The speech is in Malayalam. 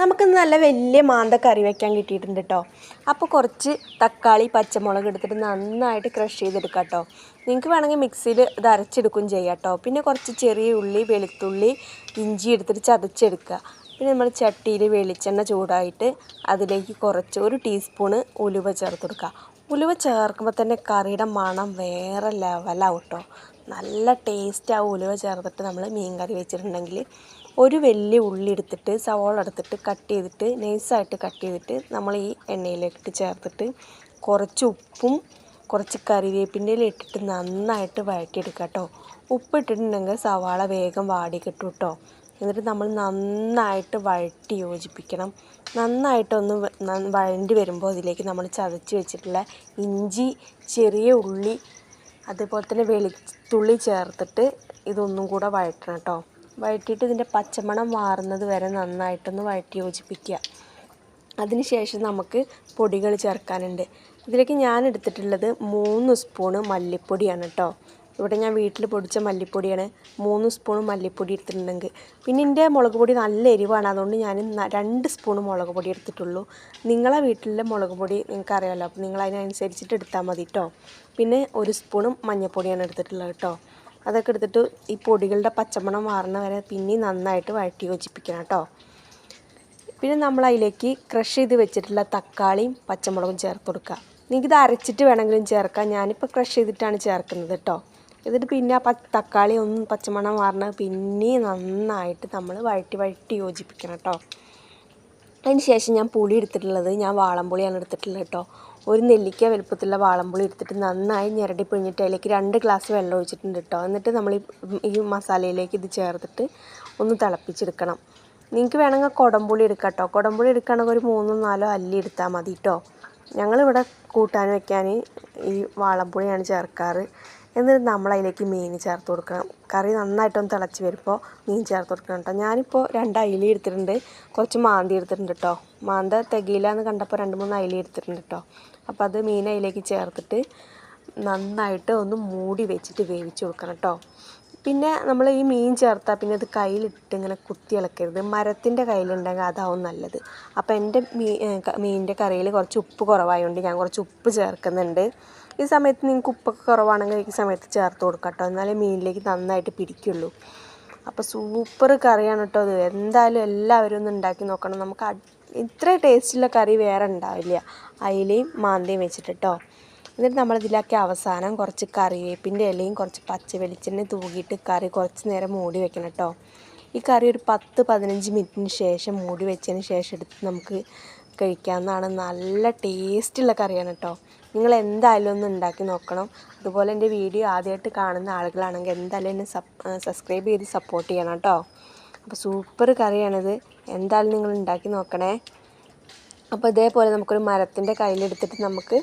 നമുക്ക് നല്ല വലിയ മാന്ത കറി വെക്കാൻ കിട്ടിയിട്ടുണ്ട് കേട്ടോ അപ്പോൾ കുറച്ച് തക്കാളി പച്ചമുളക് എടുത്തിട്ട് നന്നായിട്ട് ക്രഷ് ചെയ്തെടുക്കുക കേട്ടോ നിങ്ങൾക്ക് വേണമെങ്കിൽ മിക്സിയിൽ ഇത് അരച്ചെടുക്കുകയും ചെയ്യാം കേട്ടോ പിന്നെ കുറച്ച് ചെറിയ ഉള്ളി വെളുത്തുള്ളി ഇഞ്ചി എടുത്തിട്ട് ചതച്ചെടുക്കുക. പിന്നെ നമ്മൾ ചട്ടിയിൽ വെളിച്ചെണ്ണ ചൂടായിട്ട് അതിലേക്ക് കുറച്ച് ഒരു ടീസ്പൂണ് ഉലുവ ചേർത്ത് കൊടുക്കുക. ഉലുവ ചേർക്കുമ്പോൾ തന്നെ കറിയുടെ മണം വേറെ ലെവലാവും കേട്ടോ നല്ല ടേസ്റ്റ് ആ ഉലുവ ചേർത്തിട്ട് നമ്മൾ മീൻ കറി വെച്ചിട്ടുണ്ടെങ്കിൽ ഒരു വലിയ ഉള്ളി എടുത്തിട്ട് സവോള എടുത്തിട്ട് കട്ട് ചെയ്തിട്ട് നൈസായിട്ട് കട്ട് ചെയ്തിട്ട് നമ്മൾ ഈ എണ്ണയിലേക്ക് ചേർത്തിട്ട് കുറച്ച് ഉപ്പും കുറച്ച് കറിവേപ്പിന്റെ ഇട്ടിട്ട് നന്നായിട്ട് വഴറ്റിയെടുക്കുക കേട്ടോ ഉപ്പ് ഇട്ടിട്ടുണ്ടെങ്കിൽ സവാള വേഗം വാടി കിട്ടും കേട്ടോ എന്നിട്ട് നമ്മൾ നന്നായിട്ട് വഴറ്റി യോജിപ്പിക്കണം. നന്നായിട്ടൊന്ന് വഴണ്ടി വരുമ്പോൾ അതിലേക്ക് നമ്മൾ ചതച്ച് വെച്ചിട്ടുള്ള ഇഞ്ചി ചെറിയ ഉള്ളി അതുപോലെ തന്നെ വെളുത്തുള്ളി ചേർത്തിട്ട് ഇതൊന്നും കൂടെ വഴറ്റണം കേട്ടോ വഴറ്റിയിട്ട് ഇതിന്റെ പച്ചമണം മാറുന്നത് വരെ നന്നായിട്ടൊന്ന് വഴറ്റി യോജിപ്പിക്കുക അതിനുശേഷം നമുക്ക് പൊടികൾ ചേർക്കാനുണ്ട്. ഇതിലേക്ക് ഞാൻ എടുത്തിട്ടുള്ളത് മൂന്ന് സ്പൂണ് മല്ലിപ്പൊടിയാണ് കേട്ടോ ഇവിടെ ഞാൻ വീട്ടിൽ പൊടിച്ച മല്ലിപ്പൊടിയാണ്. മൂന്ന് സ്പൂൺ മല്ലിപ്പൊടി എടുത്തിട്ടുണ്ടെങ്കിൽ. പിന്നെ എന്റെ മുളക് പൊടി നല്ല എരിവാണ്. അതുകൊണ്ട് ഞാൻ രണ്ട് സ്പൂൺ മുളക് പൊടി എടുത്തിട്ടുള്ളൂ. നിങ്ങളെ വീട്ടിലെ മുളക് പൊടി നിങ്ങൾക്കറിയാമല്ലോ അപ്പോൾ നിങ്ങൾ അതിനനുസരിച്ചിട്ട് എടുത്താൽ മതി കേട്ടോ പിന്നെ ഒരു സ്പൂണും മഞ്ഞൾപ്പൊടിയാണ് എടുത്തിട്ടുള്ളത് കേട്ടോ അതൊക്കെ എടുത്തിട്ട് ഈ പൊടികളുടെ പച്ചമണം മാറുന്ന വരെ പിന്നെ നന്നായിട്ട് വഴറ്റി യോജിപ്പിക്കണം കേട്ടോ പിന്നെ നമ്മൾ അതിലേക്ക് ക്രഷ് ചെയ്ത് വെച്ചിട്ടുള്ള തക്കാളിയും പച്ചമുളകും ചേർത്ത് കൊടുക്കുക. നിങ്ങൾക്ക് ഇത് അരച്ചിട്ട് വേണമെങ്കിലും ചേർക്കാം. ഞാനിപ്പോൾ ക്രഷ് ചെയ്തിട്ടാണ് ചേർക്കുന്നത് കേട്ടോ എന്നിട്ട് പിന്നെ ആ തക്കാളി ഒന്ന് പച്ചമണം മാറണ പിന്നെ നന്നായിട്ട് നമ്മൾ വഴറ്റി വഴറ്റി യോജിപ്പിക്കണം കേട്ടോ. അതിന് ശേഷം ഞാൻ പുളി എടുത്തിട്ടുള്ളത് ഞാൻ വാളംപുളിയാണ് എടുത്തിട്ടുള്ളത് കേട്ടോ. ഒരു നെല്ലിക്ക വലുപ്പത്തിലുള്ള വാളംപുളി എടുത്തിട്ട് നന്നായി ഞെരടി പിഴിഞ്ഞിട്ട് അതിലേക്ക് രണ്ട് ഗ്ലാസ് വെള്ളം ഒഴിച്ചിട്ടുണ്ട് കേട്ടോ. എന്നിട്ട് നമ്മൾ ഈ മസാലയിലേക്ക് ഇത് ചേർത്തിട്ട് ഒന്ന് തിളപ്പിച്ചെടുക്കണം. നിങ്ങൾക്ക് വേണമെങ്കിൽ കുടംപുളി എടുക്കാം കേട്ടോ. കുടംപുളി എടുക്കുകയാണെങ്കിൽ ഒരു മൂന്നോ നാലോ അല്ലി എടുത്താൽ മതി കേട്ടോ. ഞങ്ങളിവിടെ കൂട്ടാൻ വയ്ക്കാൻ ഈ വാളംപുളിയാണ് ചേർക്കാറ്. എന്നിട്ട് നമ്മൾ അതിലേക്ക് മീൻ ചേർത്ത് കൊടുക്കണം. കറി നന്നായിട്ടൊന്ന് തിളച്ച് വരുമ്പോൾ മീൻ ചേർത്ത് കൊടുക്കണം കേട്ടോ ഞാനിപ്പോൾ രണ്ട് അയില എടുത്തിട്ടുണ്ട്. കുറച്ച് മാന്തി എടുത്തിട്ടുണ്ട് കേട്ടോ മാന്ത തികയില്ല എന്ന് കണ്ടപ്പോൾ രണ്ട് മൂന്ന് അയില എടുത്തിട്ടുണ്ട് കേട്ടോ അപ്പോൾ അത് മീൻ അതിലേക്ക് ചേർത്തിട്ട് നന്നായിട്ട് ഒന്ന് മൂടി വെച്ചിട്ട് വേവിച്ച് കൊടുക്കണം കേട്ടോ പിന്നെ നമ്മൾ ഈ മീൻ ചേർത്താൽ പിന്നെ അത് കയ്യിലിട്ട് ഇങ്ങനെ കുത്തി ഇളക്കരുത്. മരത്തിന്റെ കയ്യിലുണ്ടെങ്കിൽ അതാവും നല്ലത്. അപ്പോൾ എന്റെ മീ മീനിന്റെ കറിയിൽ കുറച്ച് ഉപ്പ് കുറവായതുകൊണ്ട് ഞാൻ കുറച്ച് ഉപ്പ് ചേർക്കുന്നുണ്ട്. ഈ സമയത്ത് നിങ്ങൾക്ക് ഉപ്പൊക്കെ കുറവാണെങ്കിൽ ഈ സമയത്ത് ചേർത്ത് കൊടുക്കാം കേട്ടോ എന്നാലേ മീനിലേക്ക് നന്നായിട്ട് പിടിക്കുള്ളൂ. അപ്പോൾ സൂപ്പർ കറിയാണ് കേട്ടോ ഇത്. എന്തായാലും എല്ലാവരും ഒന്ന് ഉണ്ടാക്കി നോക്കണം. നമുക്ക് ഇത്ര ടേസ്റ്റുള്ള കറി വേറെ ഉണ്ടാവില്ല. അയിലയും മാന്തയും വെച്ചിട്ട് കേട്ടോ എന്നിട്ട് നമ്മളിതിലാക്കി അവസാനം കുറച്ച് കറിവേപ്പിന്റെ ഇലയും കുറച്ച് പച്ച വെളിച്ചെണ്ണ തൂകിയിട്ട് കറി കുറച്ച് നേരം മൂടി വെക്കണം കേട്ടോ ഈ കറി ഒരു പത്ത് പതിനഞ്ച് മിനിറ്റിന് ശേഷം മൂടി വെച്ചതിന് ശേഷം എടുത്ത് നമുക്ക് കഴിക്കാവുന്നതാണ് നല്ല ടേസ്റ്റുള്ള കറിയാണ് കേട്ടോ നിങ്ങൾ എന്തായാലും ഒന്ന് ഉണ്ടാക്കി നോക്കണം. അതുപോലെ എന്റെ വീഡിയോ ആദ്യമായിട്ട് കാണുന്ന ആളുകളാണെങ്കിൽ എന്തായാലും എന്നെ സബ് സബ്സ്ക്രൈബ് ചെയ്ത് സപ്പോർട്ട് ചെയ്യണം കേട്ടോ അപ്പോൾ സൂപ്പർ കറിയാണിത്. എന്തായാലും നിങ്ങൾ ഉണ്ടാക്കി നോക്കണേ. അപ്പോൾ ഇതേപോലെ നമുക്കൊരു മരത്തിന്റെ കയ്യിലെടുത്തിട്ട് നമുക്ക്